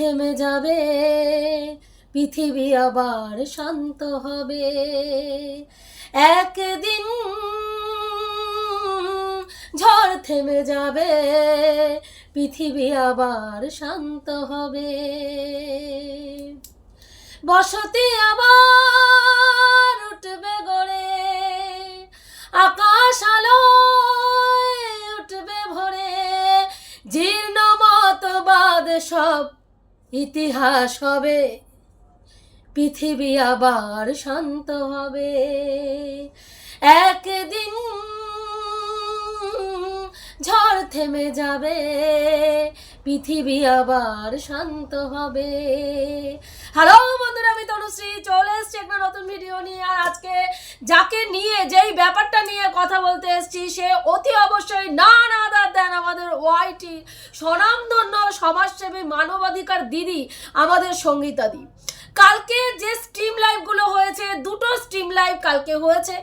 থেমে যাবে, পৃথিবী আবার শান্ত হবে। একদিন ঝড় থেমে যাবে, পৃথিবী আবার শান্ত হবে। বসতি আবার উঠবে গড়ে, আকাশ আলো উঠবে ভরে। জীর্ণ মতবাদ সব ইতিহাস হবে পৃথিবী আবার শান্ত হবে। একদিন ঝড় থেমে যাবে পৃথিবী আবার শান্ত হবে। হ্যালো বন্ধুরা, আমি তনুশ্রী, চলে এসছি একটা নতুন ভিডিও নিয়ে। আর আজকে যাকে নিয়ে, যেই ব্যাপারটা নিয়ে কথা বলতে এসেছি, সে অতি অবশ্যই না না দেন আমাদের ওয়াইটি স্বনামধন্য সমাজসেবী মানবাধিকার দিদি, আমাদের সঙ্গীতাদি কালকে যে স্ট্রিম লাইভগুলো হয়েছে, দুটো স্ট্রিম লাইভ কালকে হয়েছে।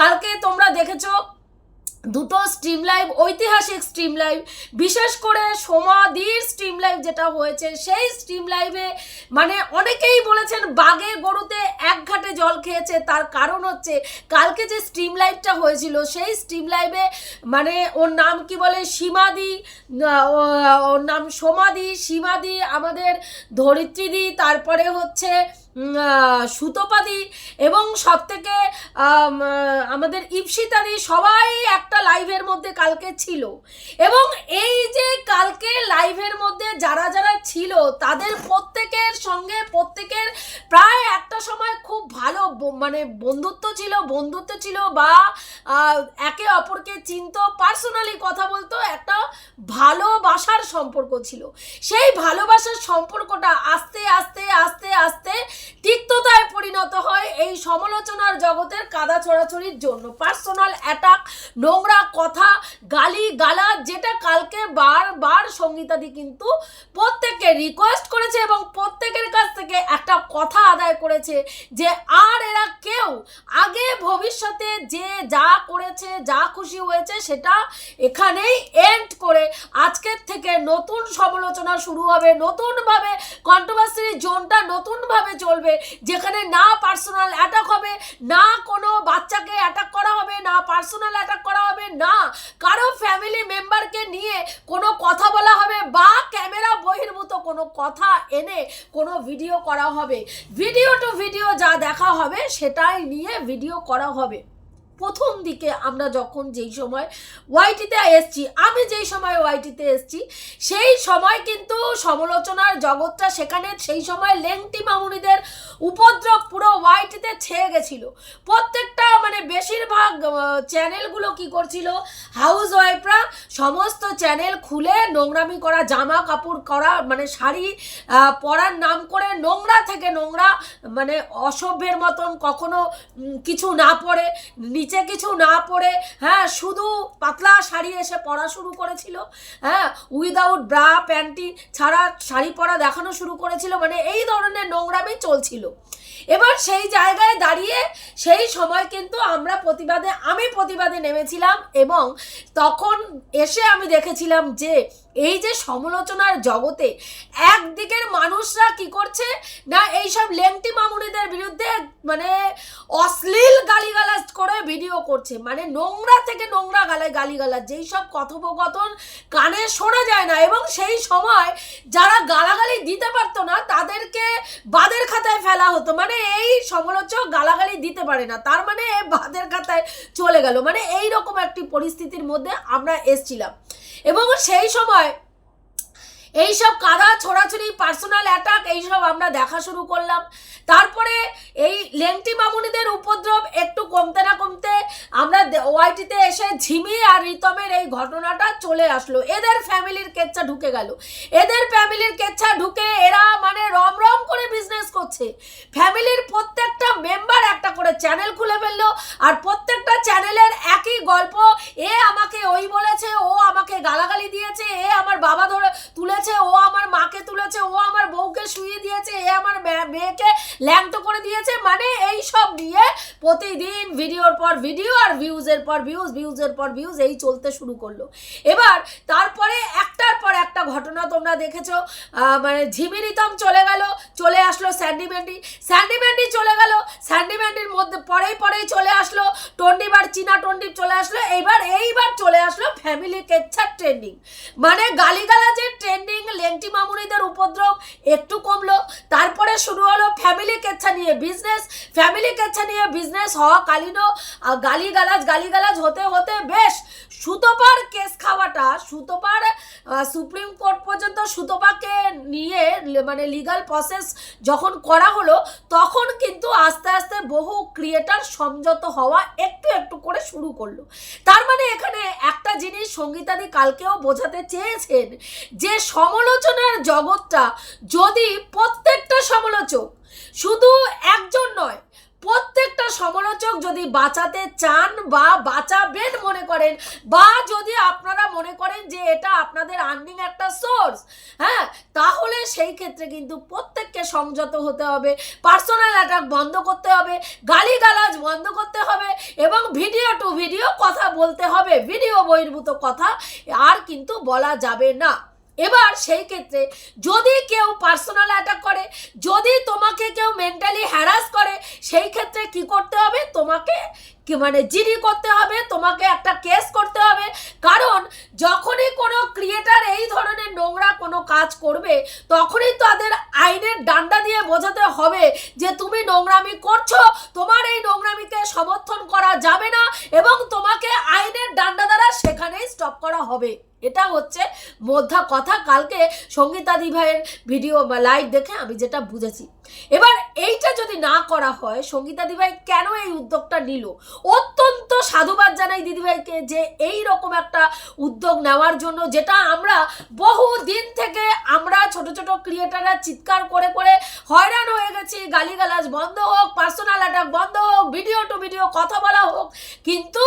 কালকে তোমরা দেখেছ দুটো স্ট্রিম লাইভ ঐতিহাসিক স্ট্রিম লাইভ বিশেষ করে সমাধির স্ট্রিম লাইভ যেটা হয়েছে, সেই স্ট্রিম লাইভে মানে অনেকেই বলেছেন বাগে গরুতে এক ঘাটে জল খেয়েছে, তার কারণ হচ্ছে কালকে যে স্ট্রিম লাইভটা হয়েছিল, সেই স্ট্রিম লাইভে মানে ওর নাম কি বলে? সীমাদি ওর নাম সমাধি সীমাদি আমাদের ধরিত্রীদি তারপরে হচ্ছে সুতোপাদি এবং সব থেকে আমাদের ইপসিতাদি সবাই একটা লাইভের মধ্যে কালকে ছিল। এবং এই যে কালকে লাইভের মধ্যে যারা যারা ছিল, তাদের প্রত্যেকের সঙ্গে প্রত্যেকের প্রায় একটা সময় খুব ভালো মানে বন্ধুত্ব ছিল বন্ধুত্ব ছিল বা একে অপরকে চিনতো, পার্সোনালি কথা বলতো, একটা ভালোবাসার সম্পর্ক ছিল। সেই ভালোবাসার সম্পর্কটা আস্তে আস্তে আস্তে আস্তে তিক্ততায় পরিণত হয় এই সমালোচনার জগতের কাদা ছড়াছড়ির জন্য। পার্সোনাল অ্যাটাক নোংরা কথা গালি গালা যেটা কালকে বারবার সঙ্গীতাদি কিন্তু প্রত্যেককে রিকোয়েস্ট করেছে এবং প্রত্যেকের কাছ থেকে একটা কথা আদায় করেছে যে আর এরা কেউ আগে ভবিষ্যতে যে যা করেছে, যা খুশি হয়েছে সেটা এখানেই এন্ড করে আজকের থেকে নতুন সমালোচনা শুরু হবে, নতুনভাবে কন্ট্রোভার্সি জোনটা নতুনভাবে চলবে, যেখানে না পার্সোনাল অ্যাটাক হবে, না কোনো বাচ্চাকে অ্যাটাক করা হবে, না পার্সোনাল অ্যাটাক করা হবে, না কারও ফ্যামিলি মেম্বারকে নিয়ে কোনো কথা বলা হবে বা ক্যামেরা বহির্ভূত কোনো কথা এনে কোনো ভিডিও করা হবে। ভিডিও টু ভিডিও যা দেখা হবে সেটাই নিয়ে ভিডিও করা হবে। প্রথম দিকে আমরা যখন যেই সময় ওয়াইটিতে এসছি, আমি যেই সময় ওয়াইটিতে এসছি, সেই সময় কিন্তু সমালোচনার জগৎটা সেখানে সেই সময় লেংটি মামুনিদের উপদ্রব পুরো ওয়াইটিতে ছেয়ে গেছিল। প্রত্যেকটা মানে বেশিরভাগ চ্যানেলগুলো কি করছিল? হাউস ওয়াইফরা সমস্ত চ্যানেল খুলে নোংরামি করা, জামা কাপড় করা মানে শাড়ি পরার নাম করে নোংরা থেকে নোংরা মানে অসভ্যের মতন কখনো কিছু না পরে নিচে কিছু না পরে হ্যাঁ শুধু পাতলা শাড়ি এসে পরা শুরু করেছিল হ্যাঁ উইদাউট ব্রা প্যান্টি ছাড়া শাড়ি পরা দেখানো শুরু করেছিল মানে এই ধরনের নোংরামি চলছিল। এবার সেই জায়গায় দাঁড়িয়ে সেই সময় কিন্তু আমরা প্রতিবাদে, আমি প্রতিবাদে নেমেছিলাম এবং তখন এসে আমি দেখেছিলাম যে এই যে সমালোচনার জগতে একদিকের মানুষরা কি করছে না এই সব লেংটি মামুনিদের বিরুদ্ধে মানে অশ্লীল গালিগালাজ করে ভিডিও করছে। মানে নোংরা থেকে নোংরা গালায় গালিগালাজ, যেই সব কথোপকথন কানে শোনা যায় না এবং সেই সময় যারা গালাগালি দিতে পারতো না তাদেরকে বাদের খাতায় ফেলা হতো। মানে এই সমালোচক গালাগালি দিতে পারে না। তার মানে বাদের খাতায় চলে গেল। মানে এই রকম একটি পরিস্থিতির মধ্যে আমরা এসছিলাম। এবং সেই সময় এইসব কাদা, ছোড়াছড়ি পার্সোনাল অ্যাটাক এইসব আমরা দেখা শুরু করলাম। তারপরে এই লেংটি মামুনিদের উপদ্রব একটু কমতে না ওয়াইটিতে এসে ঝিমি আর রিতমের এই ঘটনাটা চলে আসলো। এদের ফ্যামিলির কেচ্ছা ঢুকে গেল। এদের ফ্যামিলির কেচ্ছা ঢুকে এরা মানে রম রম করে বিজনেস করছে। ফ্যামিলির প্রত্যেকটা মেম্বার একটা করে চ্যানেল খুলে ফেলল আর প্রত্যেকটা চ্যানেলের একই গল্প, এ আমাকে ওই বলেছে, ও আমাকে গালাগালি দিয়েছে, এ আমার বাবা ধরে তুলেছে, ও আমার মাকে তুলেছে, ও আমার বউকে শুয়ে দিয়েছে, এ আমার মেয়েকে ল্যাংটো করে দিয়েছে। মানে এই সব নিয়ে প্রতিদিন ভিডিওর পর ভিডিও আর ভিউজের পর ভিউজ ভিউজের পর ভিউজ এই চলতে শুরু করল। এবার তারপরে একটার পর একটা ঘটনা তোমরা দেখেছ মানে ঝিমিরিতম চলে গেল, চলে আসলো স্যান্ডি ম্যান্ডি স্যান্ডি ম্যান্ডি চলে গেল, স্যান্ডি ম্যান্ডির মধ্যে পরেই পরেই চলে আসলো। টন্ডিবার চীনা টন্ডিপ চলে আসলো। এইবার এইবার চলে আসলো ফ্যামিলি কেচ্ছার ট্রেন্ডিং মানে গালিগালাজের ট্রেন্ডিং লেংটি মামুনিদের উপদ্রব একটু কমলো। তারপরে শুরু হলো ফ্যামিলি কেচ্ছা নিয়ে বিজনেস ফ্যামিলি কেচ্ছা নিয়ে বিজনেস হওয়া কালীনও। গালিগালাজ গালিগালাজ হতে হতে বেশ সুতোপার কেস খাওয়াটা, সুতোপার সুপ্রিম কোর্ট পর্যন্ত সুতোপাকে নিয়ে মানে লিগাল প্রসেস যখন করা হলো, তখন কিন্তু আস্তে আস্তে বহু ক্রিয়েটার সংযত হওয়া একটু একটু করে শুরু করল। তার মানে এখানে একটা জিনিস সঙ্গীতাদি কালকেও বোঝাতে চেয়েছেন যে সমালোচনার জগৎটা যদি প্রত্যেকটা সমালোচক শুধু সমালোচক যদি বাঁচাতে চান বা বাঁচাবেন মনে করেন, বা যদি আপনারা মনে করেন যে এটা আপনাদের আর্নিং একটা সোর্স হ্যাঁ তাহলে সেই ক্ষেত্রে কিন্তু প্রত্যেককে সংযত হতে হবে, পার্সোনাল অ্যাটাক বন্ধ করতে হবে, গালিগালাজ বন্ধ করতে হবে এবং ভিডিও টু ভিডিও কথা বলতে হবে, ভিডিও বহির্ভূত কথা, আর কিন্তু বলা যাবে না। এবার সেই ক্ষেত্রে যদি কেউ পার্সোনাল অ্যাটাক করে, যদি তোমাকে কেউ মেন্টালি হ্যারাস করে, সেই ক্ষেত্রে কি করতে হবে? তোমাকে মানে জিডি করতে হবে, তোমাকে একটা কেস করতে হবে। কারণ যখনই কোনো ক্রিয়েটার এই ধরনের নোংরা কোনো কাজ করবে, তখনই তাদের আইনের ডান্ডা দিয়ে বোঝাতে হবে যে তুমি নোংরামি করছ, তোমার এই নোংরামিকে সমর্থন করা যাবে না এবং তোমাকে আইনের ডান্ডা দ্বারা সেখানেই স্টপ করা হবে। এটা হচ্ছে মধ্যা কথা। কালকে সঙ্গীতাদি ভাইয়ের ভিডিও বা লাইভ দেখে আমি যেটা বুঝেছি। এবার এইটা যদি না করা হয় সঙ্গীতাদি ভাই কেন এই উদ্যোগটা নিল? অত্যন্ত সাধুবাদ জানাই দিদিভাইকে যে এই রকম একটা উদ্যোগ নেওয়ার জন্য, যেটা আমরা বহু দিন থেকে আমরা ছোট ছোট ক্রিয়েটাররা চিৎকার করে করে হয়রান হয়ে গেছি। গালিগালাজ বন্ধ হোক পার্সোনাল অ্যাটাক বন্ধ হোক ভিডিও টু ভিডিও কথা বলা হোক, কিন্তু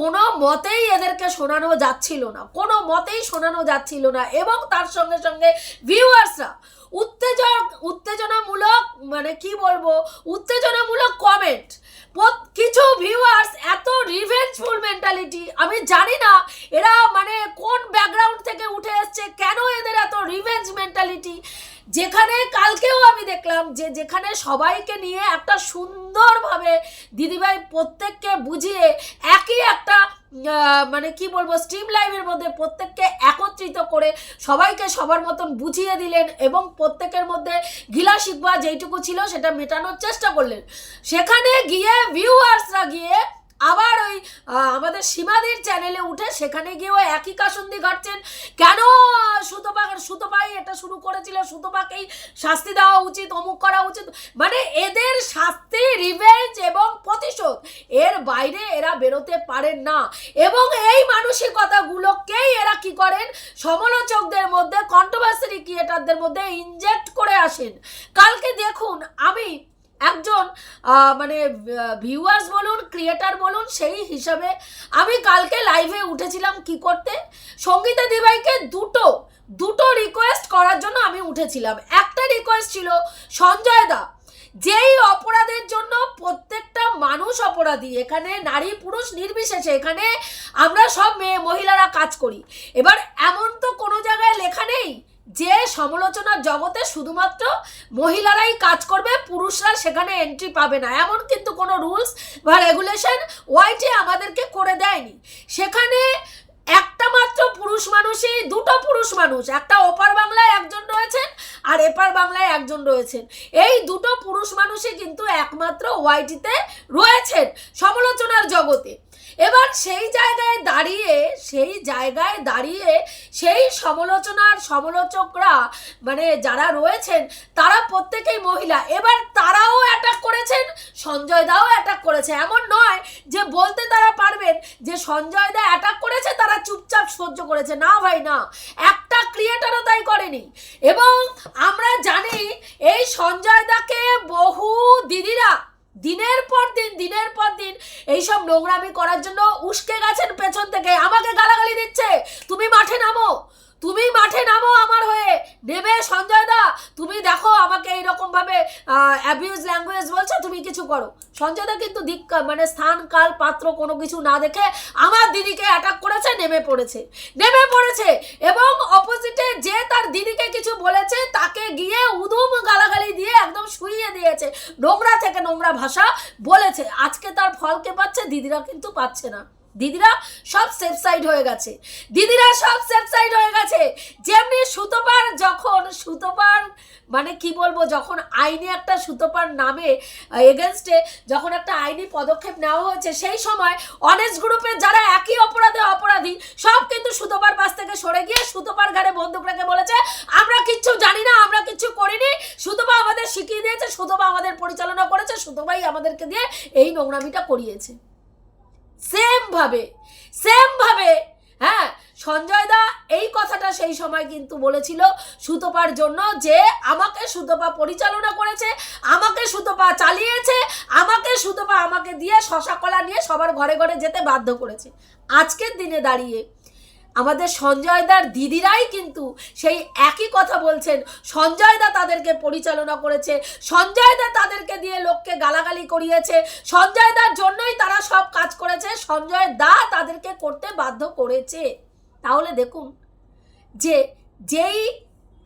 কোনো মতেই এদেরকে শোনানো যাচ্ছিল না। কোনো মতেই শোনানো যাচ্ছিল না এবং তার সঙ্গে সঙ্গে ভিউয়ার্সরা উত্তেজন উত্তেজনামূলক মানে কি বলব? উত্তেজনামূলক কমেন্ট কিছু ভিউয়ার্স এত রিভেঞ্জফুল মেন্টালিটি আমি জানি না এরা মানে কোন ব্যাকগ্রাউন্ড থেকে উঠে এসছে, কেন এদের এত রিভেঞ্জ মেন্টালিটি যেখানে কালকেও আমি দেখলাম যে যেখানে সবাইকে নিয়ে একটা সুন্দরভাবে দিদিভাই প্রত্যেককে বুঝিয়ে একই একটা মানে কি বলব স্ট্রিম লাইভের মধ্যে প্রত্যেককে একত্রিত করে সবাইকে সবার মতন বুঝিয়ে দিলেন এবং প্রত্যেকের মধ্যে গিলা শিকবা যেইটুকু ছিল সেটা মেটানোর চেষ্টা করলেন। সেখানে গিয়ে ভিউয়ার্সরা গিয়ে আবার ওই আমাদের সীমাদির চ্যানেলে উঠে সেখানে গিয়ে ওই একই কাসন্দি ঘাটছেন। কেন সুতপা, সুতপাই এটা শুরু করেছিল? সুতপাকেই শাস্তি দেওয়া উচিত, অমুক করা উচিত? মানে এদের শাস্তি রিভেঞ্জ এবং প্রতিশোধ, এর বাইরে এরা বেরোতে পারেন না। এবং এই মানসিকতাগুলোকেই এরা কি করেন? সমালোচকদের মধ্যে কন্ট্রোভার্সারি ক্রিয়েটারদের মধ্যে ইনজেক্ট করে আসেন। কালকে দেখুন, আমি একজন মানে ভিউয়ার্স বলুন ক্রিয়েটার বলুন, সেই হিসাবে আমি কালকে লাইভে উঠেছিলাম কি করতে? সঙ্গীতা দিবাইকে দুটো দুটো রিকোয়েস্ট করার জন্য আমি উঠেছিলাম। একটা রিকোয়েস্ট ছিল, সঞ্জয় দা, যেই অপরাধের জন্য প্রত্যেকটা মানুষ অপরাধী, এখানে নারী, পুরুষ নির্বিশেষে, এখানে আমরা সব মেয়ে, মহিলারা কাজ করি। এবার এমন তো কোনো জায়গায় লেখা নেই যে সমালোচনার জগতে শুধুমাত্র মহিলারাই কাজ করবে, পুরুষরা সেখানে এন্ট্রি পাবে না। এমন কিন্তু কোনো রুলস বা রেগুলেশন ওয়াইটি আমাদেরকে করে দেয়নি। সেখানে একটা মাত্র পুরুষ মানুষই, দুটো পুরুষ মানুষ, একটা ওপার বাংলায় একজন রয়েছেন আর এপার বাংলায় একজন রয়েছেন। এই দুটো পুরুষ মানুষই কিন্তু একমাত্র ওয়াইটিতে রয়েছেন সমালোচনার জগতে। এবার সেই জায়গায় দাঁড়িয়ে, সেই জায়গায় দাঁড়িয়ে সেই সমালোচনার সমালোচকরা মানে যারা রয়েছেন, তারা প্রত্যেকেই মহিলা। এবার তারাও অ্যাটাক করেছেন, সঞ্জয় দাও অ্যাটাক করেছে। এমন নয় যে বলতে তারা পারবেন, যে সঞ্জয় দা অ্যাটাক করেছে, তারা চুপচাপ সহ্য করেছে। না ভাই, না। একটা ক্রিয়েটারও তাই করেনি। এবং আমরা জানি এই সঞ্জয় দাকে বহু দিদিরা দিনের পর দিন, দিনের পর দিন এইসব নোংরামি করার জন্য উস্কে গেছেন পেছন থেকে। আমাকে গালাগালি দিচ্ছে। তুমি মাঠে নামো। তুমি মাঠে নামো আমার হয়ে। নেবে সঞ্জয় দা। তুমি দেখো আমাকে এইরকম ভাবে অ্যাবিউজ ল্যাঙ্গুয়েজ বলছো, তুমি কিছু করো। সঞ্জয় দা কিন্তু দিক মানে স্থান, কাল, পাত্র কোনো কিছু না দেখে আমার দিদিকে অ্যাটাক করেছে, নেমে পড়েছে। নেমে পড়েছে এবং অপোজিটে যে তার দিদিকে কিছু বলেছে, তাকে গিয়ে উদুম গালাগালি দিয়ে একদম শুইয়ে দিয়েছে। নোংরা থেকে নোংরা ভাষা বলেছে। আজকে তার ফলকে পাচ্ছে, দিদিরা কিন্তু পাচ্ছে না। দিদিরা সব সেফ সাইড হয়ে গেছে। দিদিরা সব সেফ সাইড হয়ে গেছে। যেমনি সুতোপার যখন সুতোপার মানে কি বলব, যখন আইনি একটা সুতোপার নামে এগেনস্টে যখন একটা আইনি পদক্ষেপ নেওয়া হয়েছে, সেই সময় অনেস্ট গ্রুপের যারা একই অপরাধে অপরাধী, সব কিন্তু সুতোপার পাশ থেকে সরে গিয়ে সুতোপার ঘাড়ে বন্দুক রেখে বলেছে, আমরা কিচ্ছু জানি না, আমরা কিচ্ছু করিনি। সুতোপা আমাদের শিখিয়ে দিয়েছে, সুতোপা আমাদের পরিচালনা করেছে, সুতোপাই আমাদেরকে দিয়ে এই নোংরামিটা করিয়েছে। সেম ভাবে সেম ভাবে হ্যাঁ সঞ্জয় দা এই কথাটা সেই সময় কিন্তু বলেছিল সুতোপার জন্য যে আমাকে সুতোপা পরিচালনা করেছে, আমাকে সুতোপা চালিয়েছে, আমাকে সুতোপা আমাকে দিয়ে শশা কলা নিয়ে সবার ঘরে ঘরে যেতে বাধ্য করেছে। আজকের দিনে দাঁড়িয়ে আমাদের সঞ্জয়দার দিদিরাই কিন্তু সেই একই কথা বলছেন। সঞ্জয়দা তাদেরকে পরিচালনা করেছে। সঞ্জয়দা তাদেরকে দিয়ে লোককে গালাগালি করিয়েছে। সঞ্জয়দার জন্যই তারা সব কাজ করেছে। সঞ্জয় দা তাদেরকে করতে বাধ্য করেছে। তাহলে দেখুন, যে, যেই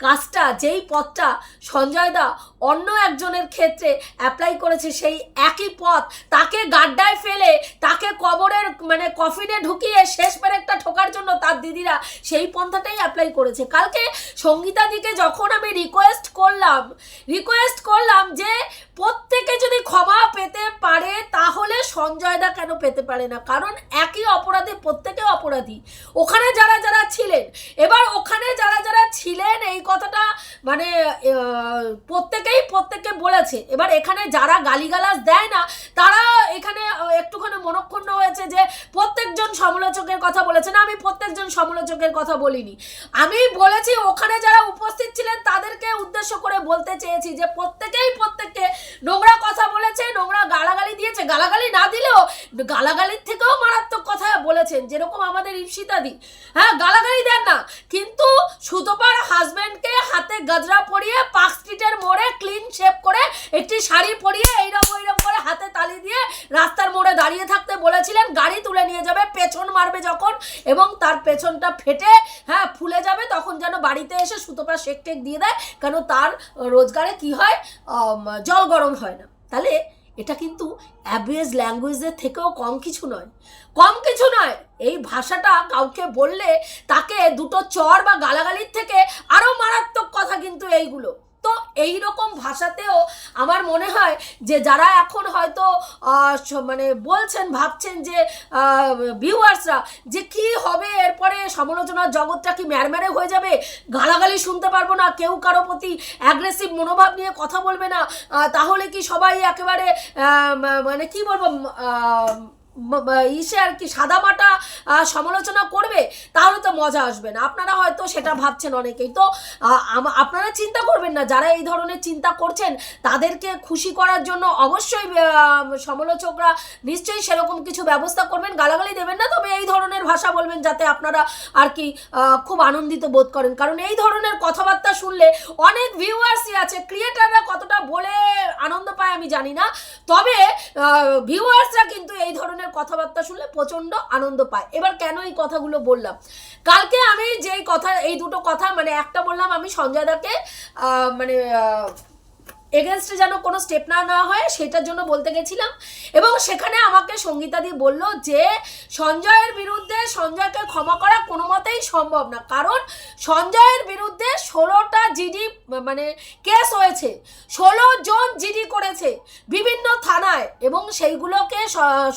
কাজটা, যেই পথটা সঞ্জয় দা অন্য একজনের ক্ষেত্রে অ্যাপ্লাই করেছে সেই একই পথ, তাকে গাড্ডায় ফেলে, তাকে কবরের মানে কফিনে ঢুকিয়ে শেষ একটা ঠোকার জন্য তার দিদিরা সেই পন্থাটাই অ্যাপ্লাই করেছে। কালকে সঙ্গীতাদিকে যখন আমি রিকোয়েস্ট করলাম রিকোয়েস্ট করলাম যে প্রত্যেকে যদি ক্ষমা পেতে পারে, তাহলে সঞ্জয় দা কেন পেতে পারে না? কারণ একই অপরাধে, প্রত্যেকে অপরাধী। ওখানে যারা যারা ছিলেন, এবার ওখানে যারা যারা ছিলেন, এই কথাটা মানে প্রত্যেকেই প্রত্যেককে বলেছে। এবার এখানে যারা গালিগালাজ দেয় না, তারা এখানে একটুখানি মনক্ষুণ্ণ হয়েছে যে, প্রত্যেকজন সমালোচকের কথা বলেছে। না, আমি প্রত্যেকজন সমালোচকের কথা বলিনি। আমি বলেছি, ওখানে যারা উপস্থিত ছিলেন, তাদেরকে উদ্দেশ্য করে বলতে চেয়েছি যে, প্রত্যেকেই প্রত্যেককে নোংরা কথা বলেছে, নোংরা গালাগালি দিয়েছে। গালাগালি না দিলেও গালাগালির থেকেও মারাত্মক কথা বলেছেন, যেরকম আমাদের ইপসিতাদি। হ্যাঁ গালাগালি দেন না। কিন্তু সুতোপার হাজব্যান্ডকে হাতে গজরা পরিয়ে পার্ক স্ট্রিটের মোড়ে ক্লিন শেপ করে একটি শাড়ি পরিয়ে এইরকম ওইরকম করে হাতে তালি দিয়ে রাস্তার মোড়ে দাঁড়িয়ে থাকতে বলেছিলেন, গাড়ি তুলে নিয়ে যাবে, পেছন মারবে যখন এবং তার পেছনটা ফেটে হ্যাঁ ফুলে যাবে, তখন যেন বাড়িতে এসে সুতোপা শেক টেক দিয়ে দেয়, কেন তার রোজগারে কি হয়? জল গরম হয় না। তাহলে এটা কিন্তু অ্যাবিয়াস ল্যাঙ্গুয়েজের থেকেও কম কিছু নয়। কম কিছু নয়, এই ভাষাটা কাউকে বললে তাকে দুটো চর বা গালাগালির থেকে আরও মারাত্মক কথা কিন্তু এইগুলো। তো এই রকম ভাষাতেও আমার মনে হয় যে যারা এখন হয়তো মানে বলছেন, ভাবছেন যে ভিউয়ার্সরা যে কি হবে এরপরে সমালোচনার জগৎটা কি ম্যারম্যারে হয়ে যাবে? গালাগালি শুনতে পারব না, কেউ কারও প্রতি অ্যাগ্রেসিভ মনোভাব নিয়ে কথা বলবে না তাহলে কি সবাই একেবারে মানে কি বলব ইসে আর কি সাদামাটা সমালোচনা করবে, তাহলে তো মজা আসবে না। আপনারা হয়তো সেটা ভাবছেন অনেকেই। তো আপনারা চিন্তা করবেন না, যারা এই ধরনের চিন্তা করছেন, তাদেরকে খুশি করার জন্য অবশ্যই সমালোচকরা নিশ্চয়ই সেরকম কিছু ব্যবস্থা করবেন। গালাগালি দেবেন না, তবে এই ধরনের ভাষা বলবেন যাতে আপনারা আর কি খুব আনন্দিত বোধ করেন। কারণ এই ধরনের কথাবার্তা শুনলে অনেক ভিউয়ার্সই আছে ক্রিয়েটাররা কতটা বলে আনন্দ পায় আমি জানি না। তবে ভিউয়ার্সরা কিন্তু এই ধরনের কথাবার্তা শুনলে প্রচণ্ড আনন্দ পায়। এবার কেন এই কথাগুলো বললাম? কালকে আমি যে কথা, এই দুটো কথা মানে একটা বললাম আমি সঞ্জয় দাকে মানে এগেনস্টে যেন কোনো স্টেপ না নেওয়া হয়, সেটার জন্য বলতে গেছিলাম। এবং সেখানে আমাকে সঙ্গীতাদি বলল যে, সঞ্জয়ের বিরুদ্ধে সঞ্জয়কে ক্ষমা করা কোনো মতেই সম্ভব না। কারণ সঞ্জয়ের বিরুদ্ধে ষোলোটা জিডি মানে কেস হয়েছে। ষোলো জন জিডি করেছে বিভিন্ন থানায় এবং সেইগুলোকে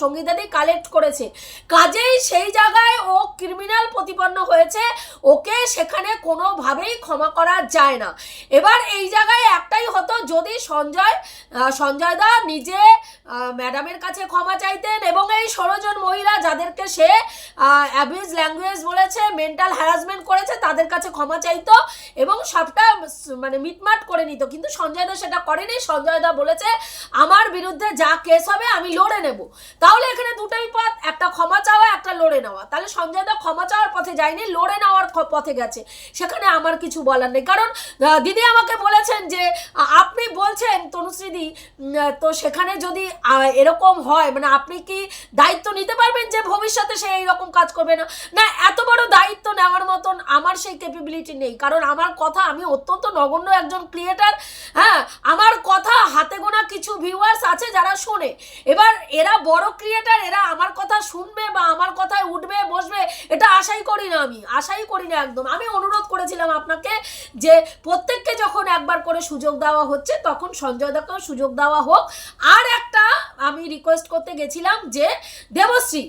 সঙ্গীতাদি কালেক্ট করেছে। কাজেই সেই জায়গায় ও ক্রিমিনাল প্রতিপন্ন হয়েছে। ওকে সেখানে কোনোভাবেই ক্ষমা করা যায় না। এবার এই জায়গায় একটাই হতো, যদি যদি সঞ্জয় সঞ্জয় দা নিজে ম্যাডামের কাছে ক্ষমা চাইতেন এবং এই ষোলো জন মহিলা যাদেরকে সে অ্যাবিউজ ল্যাঙ্গুয়েজ বলেছে মেন্টাল হ্যারাসমেন্ট করেছে, তাদের কাছে ক্ষমা চাইতো এবং সবটা মানে মিটমাট করে নিত। কিন্তু সঞ্জয় দা সেটা করেনি। সঞ্জয় দা বলেছে, আমার বিরুদ্ধে যা কেস হবে, আমি লড়ে নেব। তাহলে এখানে দুটোই পথ একটা ক্ষমা চাওয়া একটা লড়ে নেওয়া। তাহলে সঞ্জয় দা ক্ষমা চাওয়ার পথে যায়নি, লড়ে নেওয়ার পথে গেছে। সেখানে আমার কিছু বলার নেই। কারণ দিদি আমাকে বলেছেন যে আপনি বলছেন, তনুশ্রীদি তো সেখানে যদি এরকম হয় মানে আপনি কি দায়িত্ব নিতে পারবেন যে ভবিষ্যতে সে এইরকম কাজ করবে না? না, এত বড় দায়িত্ব নেওয়ার মতন আমার সেই ক্যাপাবিলিটি নেই। কারণ আমার কথা, আমি অত্যন্ত নগণ্য একজন ক্রিয়েটার হ্যাঁ? আমার কথা হাতে গোনা কিছু ভিউয়ার্স আছে যারা শোনে। এবার এরা বড় ক্রিয়েটার এরা আমার কথা শুনবে বা আমার কথায় উঠবে, বসবে, এটা আশাই করি না আমি, আশাই করি না একদম। আমি অনুরোধ করেছিলাম আপনাকে যে প্রত্যেককে যখন একবার করে সুযোগ দেওয়া হচ্ছে, তখন সঞ্জয় দাকেও সুযোগ দেওয়া হোক। আর একটা আমি রিকোয়েস্ট করতে গেছিলাম যে দেবশ্রী,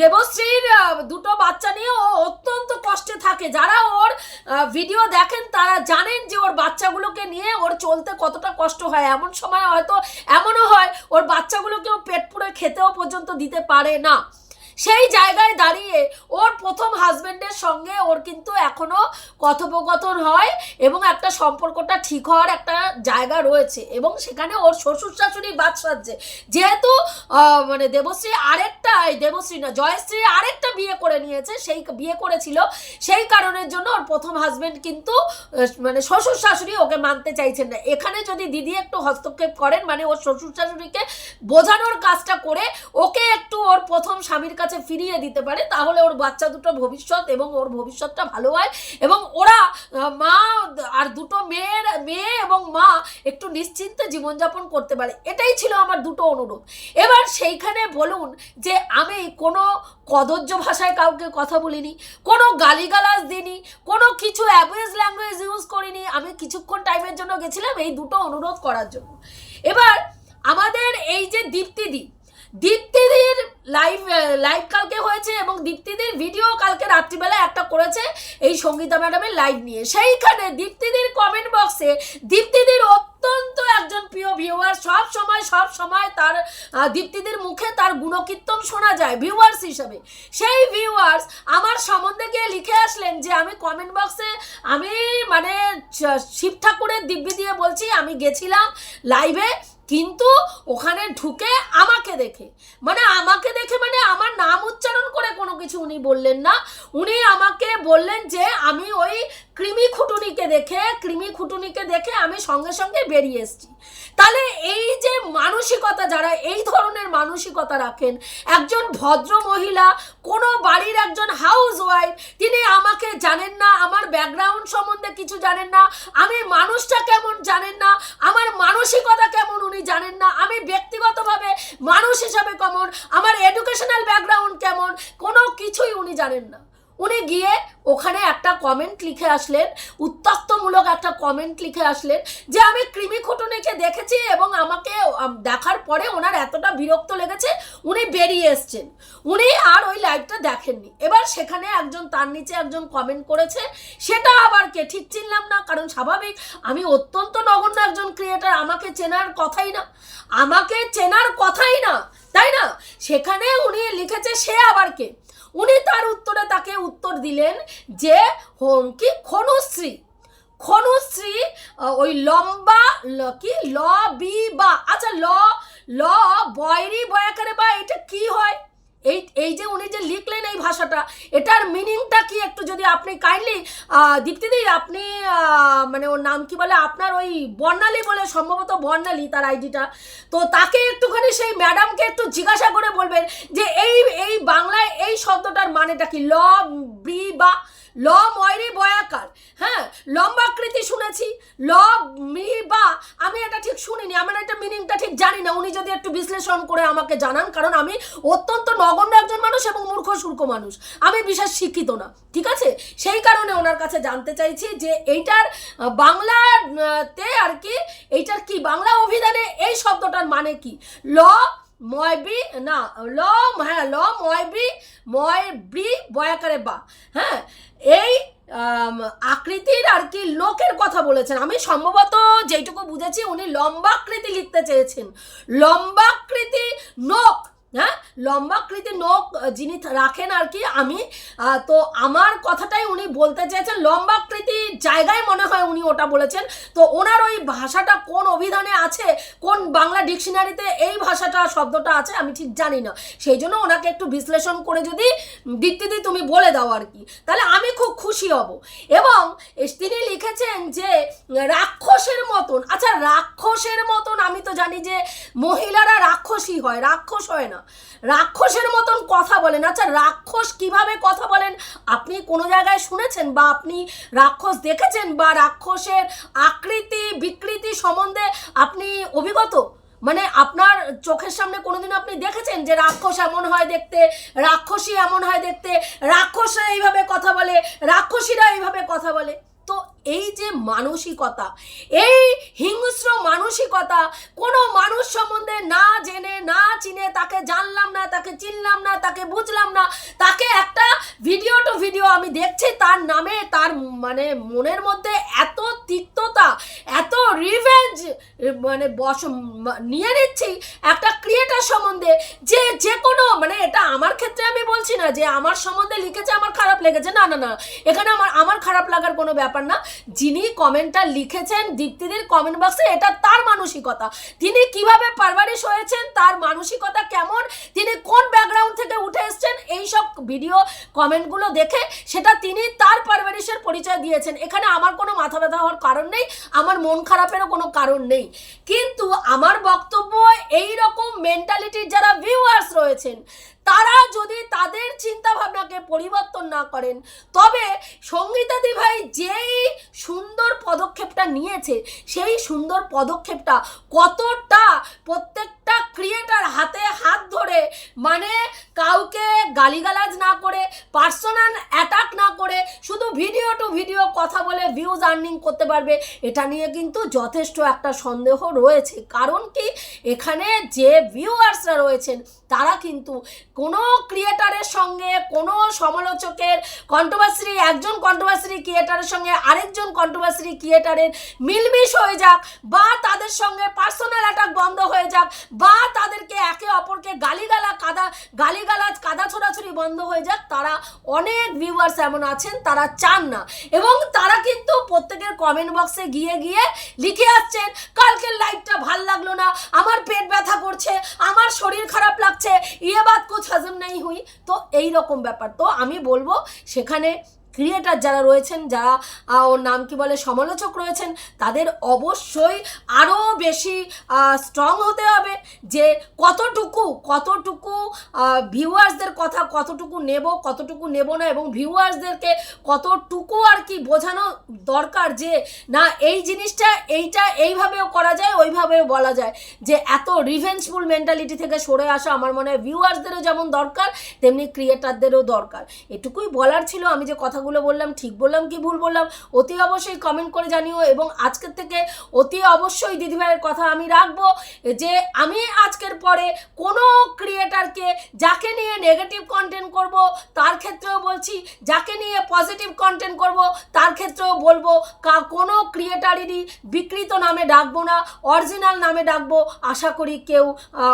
দেবশ্রীর দুটো বাচ্চা নিয়ে ও অত্যন্ত কষ্টে থাকে। যারা ওর ভিডিও দেখেন, তারা জানেন যে ওর বাচ্চাগুলোকে নিয়ে ওর চলতে কতটা কষ্ট হয়। এমন সময় হয়তো এমনও হয়, ওর বাচ্চাগুলোকেও পেট পুড়ে খেতেও পর্যন্ত দিতে পারে না। সেই জায়গায় দাঁড়িয়ে ওর প্রথম হাজবেন্ডের সঙ্গে ওর কিন্তু এখনও কথোপকথন হয় এবং একটা সম্পর্কটা ঠিক হওয়ার একটা জায়গা রয়েছে এবং সেখানে ওর শ্বশুর শাশুড়ি বাদ সাজছে। যেহেতু মানে দেবশ্রী আরেকটা দেবশ্রী না, জয়শ্রী আরেকটা বিয়ে করে নিয়েছে, সেই বিয়ে করেছিল, সেই কারণের জন্য ওর প্রথম হাজবেন্ড কিন্তু মানে শ্বশুর শাশুড়ি ওকে মানতে চাইছেন না। এখানে যদি দিদি একটু হস্তক্ষেপ করেন মানে ওর শ্বশুর শাশুড়িকে বোঝানোর কাজটা করে, ওকে একটু ওর প্রথম স্বামীর কাছে ফিরিয়ে দিতে পারে, তাহলে ওর বাচ্চা দুটো ভবিষ্যৎ এবং ওর ভবিষ্যৎটা ভালো হয়। এবং ওরা মা আর দুটো মেয়ের, মেয়ে এবং মা একটু নিশ্চিন্তে জীবনযাপন করতে পারে। এটাই ছিল আমার দুটো অনুরোধ। এবার সেইখানে বলুন যে, আমি কোনো কদর্য ভাষায় কাউকে কথা বলিনি, কোনো গালিগালাজ দিইনি, কোনো কিছু অ্যাবুয়েজ ল্যাঙ্গুয়েজ ইউজ করিনি, আমি কিছুক্ষণ টাইমের জন্য গেছিলাম এই দুটো অনুরোধ করার জন্য। এবার আমাদের এই যে দীপ্তিদি দীপ্তিদির লাইভ লাইভ কালকে হয়েছে এবং দীপ্তিদির ভিডিও কালকে রাত্রিবেলা একটা করেছে এই সঙ্গীতা ম্যাডামের লাইভ নিয়ে। সেইখানে দীপ্তিদির কমেন্ট বক্সে দীপ্তিদির অত্যন্ত একজন প্রিয় ভিউয়ার সব সময় সব সময় তার দীপ্তিদির মুখে তার গুণকীর্তন শোনা যায় ভিউয়ার্স হিসাবে। সেই ভিউয়ার্স আমার সম্বন্ধে গিয়ে লিখে আসলেন যে, আমি কমেন্ট বক্সে আমি মানে শিব ঠাকুরের দিব্যি দিয়ে বলছি, আমি গেছিলাম লাইভে কিন্তু ওখানে ঢুকে আমাকে দেখে। মানে আমাকে দেখে মানে আমার নাম উচ্চারণ করে কোনো কিছু উনি বললেন না। উনি আমাকে বললেন যে আমি ওই কৃমি খুটুনিকে দেখে, কৃমি খুটুনিকে দেখে আমি সঙ্গে সঙ্গে বেরিয়ে এসেছি। তাহলে এই যে মানসিকতা যারা এই ধরনের মানসিকতা রাখেন, একজন ভদ্র মহিলা, কোনো বাড়ির একজন হাউস ওয়াইফ তিনি আমাকে জানেন না, আমার ব্যাকগ্রাউন্ড সম্বন্ধে কিছু জানেন না, আমি মানুষটা কেমন জানেন না, আমার মানসিকতা কেমন উনি জানেন না, আমি ব্যক্তিগতভাবে মানুষ হিসাবে কেমন, আমার এডুকেশনাল ব্যাকগ্রাউন্ড কেমন, কোনো কিছুই উনি জানেন না। উনি গিয়ে ওখানে একটা কমেন্ট লিখে আসলেন উত্তক্তমূলক একটা কমেন্ট লিখে আসলেন যে, আমি কৃমি খুটুনিকে দেখেছি এবং আমাকে দেখার পরে ওনার এতটা বিরক্ত লেগেছে, উনি বেরিয়ে এসছেন। উনি আর ওই লাইভটা দেখেননি। এবার সেখানে একজন, তার নিচে একজন কমেন্ট করেছে, সেটা আবার কে? ঠিক চিনলাম না, কারণ স্বাভাবিক, আমি অত্যন্ত নগণ্য একজন ক্রিয়েটার আমাকে চেনার কথাই না। আমাকে চেনার কথাই না, তাই না? সেখানে উনি লিখেছে, সে আবার কে? উনি তার উত্তরে তাকে উত্তর দিলেন যে হোম কি খনুশ্রী খনুশ্রী ওই লম্বা ল- কি? ল, বি বা আচ্ছা ল ল, বয়রি, বয়াকারে বা, এটা কি হয়? এই এই যে উনি যে লিখলেন এই ভাষাটা, এটার মিনিংটা কি একটু যদি আপনি কাইন্ডলি দীপ্তিদি আপনি মানে ওর নাম কি বলে, আপনার ওই বর্ণালী বলে, সম্ভবত বর্ণালী তার আইডিটা তো তাকে একটুখানি সেই ম্যাডামকে একটু জিজ্ঞাসা করে বলবেন যে এই এই বাংলায় এই শব্দটার মানেটা কি? ল, বি বা ল ময়রি বয়াকার। হ্যাঁ লম্বাকৃতি শুনেছি। ল মি, বা, আমি এটা ঠিক শুনিনি, আমার এটা মিনিংটা ঠিক জানি না। উনি যদি একটু বিশ্লেষণ করে আমাকে জানান, কারণ আমি অত্যন্ত নগণ্য একজন মানুষ এবং মূর্খ, সূর্খ মানুষ। আমি বিশেষ শিক্ষিত না, ঠিক আছে? সেই কারণে ওনার কাছে জানতে চাইছি যে এইটার বাংলাতে আর কি, এইটার কি বাংলা অভিধানে এই শব্দটার মানে কি? ল ময়বি না ল হ্যাঁ ল ময়বি ময়বি বয়াকারে বা। হ্যাঁ এই আকৃতির আর কি লোকের কথা বলেছেন। আমি সম্ভবত যেটুকু বুঝেছি উনি লম্বাকৃতি লিখতে চেয়েছেন। লম্বাকৃতি নোক হ্যাঁ? লম্বাকৃতি আহ, যিনি রাখেন আর কি আমি তো আমার কথাটাই উনি বলতে চেয়েছেন। লম্বাকৃতি জায়গায় মনে হয় উনি ওটা বলেছেন। তো ওনার ওই ভাষাটা কোন অভিধানে আছে? কোন বাংলা ডিকশনারিতে এই ভাষাটা শব্দটা আছে? আমি ঠিক জানি না। সেই জন্য ওনাকে একটু বিশ্লেষণ করে যদি দীপ্তিদি তুমি বলে দাও আর কি। তাহলে আমি খুব খুশি হব। এবং তিনি লিখেছেন যে রাক্ষসের মতন আচ্ছা রাক্ষসের মতন আমি তো জানি যে মহিলারা রাক্ষসী হয় রাক্ষস হয় না। রাক্ষসের মতন কথা বলেন। আচ্ছা রাক্ষস কীভাবে কথা বলেন? আপনি কোনো জায়গায় শুনেছেন বা আপনি রাক্ষস দেখেছেন বা রাক্ষসের আকৃতি, বিকৃতি সম্বন্ধে আপনি অভিজ্ঞত? মানে আপনার চোখের সামনে কোনোদিন আপনি দেখেছেন যে রাক্ষস এমন হয় দেখতে, রাক্ষসী এমন হয় দেখতে, রাক্ষসরা এইভাবে কথা বলে রাক্ষসীরা এইভাবে কথা বলে? তো এই যে মানসিকতা, এই হিংস্র মানসিকতা কোনো মানুষ সম্বন্ধে না জেনে, না চিনে, তাকে জানলাম না, তাকে চিনলাম না, তাকে বুঝলাম না, তাকে একটা ভিডিও টু ভিডিও আমি দেখছি, তার নামে, তার মানে মনের মধ্যে এত তিক্ততা, এত রিভেঞ্জ মানে বস নিয়ে নিচ্ছি একটা ক্রিয়েটার সম্বন্ধে। যে যে কোনো মানে এটা আমার ক্ষেত্রে আমি বলছি না যে আমার সম্বন্ধে লিখেছে আমার খারাপ লেগেছে। না না না। এখানে আমার আমার খারাপ লাগার কোনো ব্যাপার না। যিনি কমেন্টটা লিখেছেন দীপ্তিদির কমেন্ট বক্সে এটা তার মানসিকতা। তিনি কীভাবে পারভারিশ হয়েছেন, তার মানসিকতা কেমন, তিনি কোন ব্যাকগ্রাউন্ড থেকে উঠে এসেছেন এই সব ভিডিও কমেন্টগুলো দেখে সেটা তিনি তার পারভারিশের পরিচয় দিয়েছেন। এখানে আমার কোনো মাথা ব্যথা হওয়ার কারণ নেই। আমার মন খারাপেরও কোনো কারণ নেই। কিন্তু আমার বক্তব্য এই রকম মেন্টালিটির যারা ভিউয়ার্স রয়েছেন, তারা যদি তাদের চিন্তা ভাবনাকে পরিবর্তন না করেন, তবে সঙ্গীতাদি ভাই যেই সুন্দর পদক্ষেপটা নিয়েছে, সেই সুন্দর পদক্ষেপটা কতটা প্রত্যেকটা ক্রিয়েটার হাতে হাত ধরে মানে কাউকে গালিগালাজ না করে পার্সোনাল অ্যাটাক না করে, শুধু ভিডিও টু ভিডিও কথা বলে ভিউজ আর্নিং করতে পারবে, এটা নিয়ে কিন্তু যথেষ্ট একটা সন্দেহ রয়েছে। কারণ কি? এখানে যে ভিউয়ার্সরা রয়েছেন, তারা কিন্তু কোনো ক্রিয়েটারের সঙ্গে, কোনো সমালোচকের কন্ট্রোভার্সি একজন কন্ট্রোভার্সি ক্রিয়েটারের সঙ্গে আরেকজন কন্ট্রোভার্সি ক্রিয়েটারের মিলমিশ হয়ে যাক বা তাদের সঙ্গে পার্সোনাল অ্যাটাক বন্ধ হয়ে যাক বা তাদেরকে একে অপরকে গালিগালা কাদা, গালিগালাজ কাদা ছোড়াছুড়ি বন্ধ হয়ে যাক। তারা অনেক ভিউয়ার্স এমন আছেন, তারা চান না। এবং তারা কিন্তু প্রত্যেকের কমেন্ট বক্সে গিয়ে গিয়ে লিখে আসছেন, কালকের লাইভটা ভালো লাগল না, আমার পেট ব্যথা করছে, আমার শরীর খারাপ লাগছে ইয়ে বাদ কুছ হজম নেই হুই। তো এই রকম ব্যাপার। তো আমি বলব, সেখানে ক্রিয়েটার যারা রয়েছেন, যারা ওর নাম কি বলে, সমালোচক রয়েছেন, তাদের অবশ্যই আরও বেশি স্ট্রং হতে হবে যে কতটুকু কতটুকু ভিউয়ার্সদের কথা কতটুকু নেব কতটুকু নেব না এবং ভিউয়ার্সদেরকে কতটুকু আর কি বোঝানো দরকার যে, না, এই জিনিসটা এইটা এইভাবেও করা যায়, ওইভাবেও বলা যায়। যে এত রিভেঞ্জফুল মেন্টালিটি থেকে সরে আসা আমার মনে হয় ভিউয়ার্সদেরও যেমন দরকার, তেমনি ক্রিয়েটারদেরও দরকার। এটুকুই বলার ছিল, আমি যে কথাগুলো বললাম, ঠিক বললাম কি ভুল বললাম, অতি অবশ্যই কমেন্ট করে জানিও এবং আজকের থেকে অতি অবশ্যই দিদিভাইয়ের কথা আমি রাখব যে আমি আজকের পরে কোনো ক্রিয়েটারকে যাকে নিয়ে নেগেটিভ কন্টেন্ট করব, তার ক্ষেত্রেও বলছি, যাকে নিয়ে পজিটিভ কন্টেন্ট করব, তার ক্ষেত্রেও বলব, কা কোনো ক্রিয়েটারেরই বিকৃত নামে ডাকবো না অরিজিনাল নামে ডাকবো, আশা করি কেউ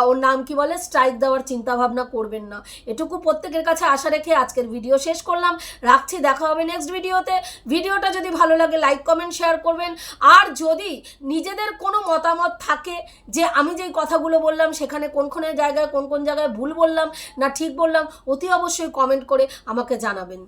ওর নাম কি বলে স্ট্রাইক দেওয়ার চিন্তাভাবনা করবেন না। এটুকু প্রত্যেকের কাছে আশা রেখে আজকের ভিডিও শেষ করলাম। রাখছি দেখা হবে নেক্সট ভিডিওতে ভিডিওটা যদি ভালো লাগে লাইক কমেন্ট শেয়ার করবেন। আর যদি নিজেদের কোনো মতামত থাকে যে আমি যেই কথাগুলো বললাম, সেখানে কোন কোন জায়গায়, কোন কোন জায়গায় ভুল বললাম না ঠিক বললাম, অতি অবশ্যই কমেন্ট করে আমাকে জানাবেন।